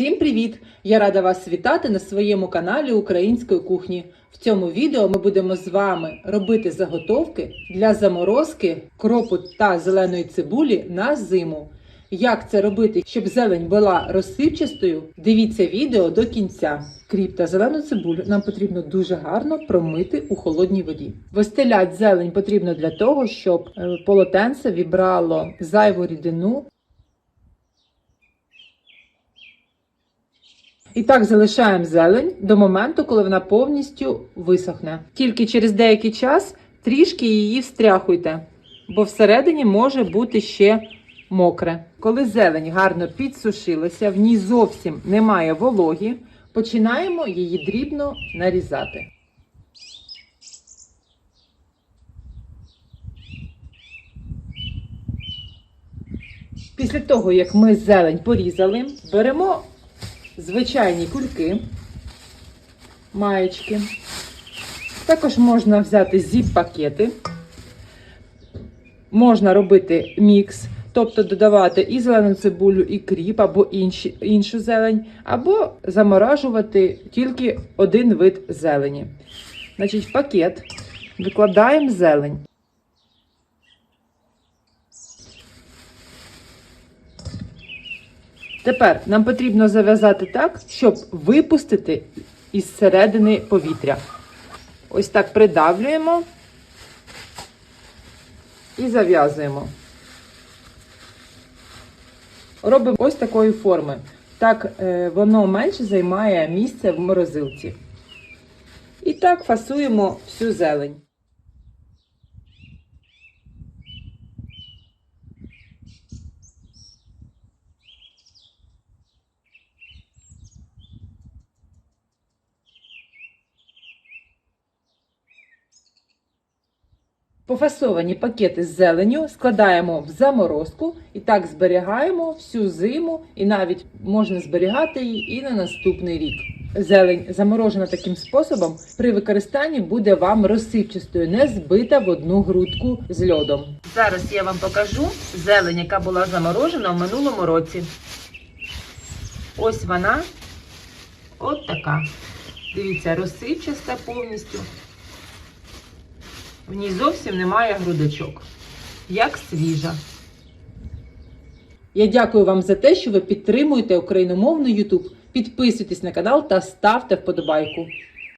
Всім привіт! Я рада вас вітати на своєму каналі Української кухні. В цьому відео ми будемо з вами робити заготовки для заморозки кропу та зеленої цибулі на зиму. Як це робити, щоб зелень була розсипчастою? Дивіться відео до кінця. Кріп та зелену цибулю нам потрібно дуже гарно промити у холодній воді. Вистелять зелень потрібно для того, щоб е, полотенце вібрало зайву рідину І так залишаємо зелень до моменту, коли вона повністю висохне. Тільки через деякий час трішки її встряхуйте, бо всередині може бути ще мокре. Коли зелень гарно підсушилася, в ній зовсім немає вологі, починаємо її дрібно нарізати. Після того, як ми зелень порізали, беремо звичайні кульки, маєчки. Також можна взяти зіп-пакети. Можна робити мікс, тобто додавати і зелену цибулю, і кріп, або інші, іншу зелень, або заморажувати тільки один вид зелені. Значить, в пакет викладаємо зелень. Тепер нам потрібно зав'язати так, щоб випустити із середини повітря. Ось так придавлюємо і зав'язуємо. Робимо ось такої форми. Так е, воно менше займає місце в морозилці. І так фасуємо всю зелень. Пофасовані пакети з зеленю складаємо в заморозку і так зберігаємо всю зиму, і навіть можна зберігати її і на наступний рік. Зелень заморожена таким способом при використанні буде вам розсипчастою, не збита в одну грудку з льодом. Зараз я вам покажу зелень, яка була заморожена в минулому році. Ось вона, от така. Дивіться, розсипчаста повністю. В ній зовсім немає грудочок, як свіжа. Я дякую вам за те, що ви підтримуєте україномовний YouTube. Підписуйтесь на канал та ставте вподобайку.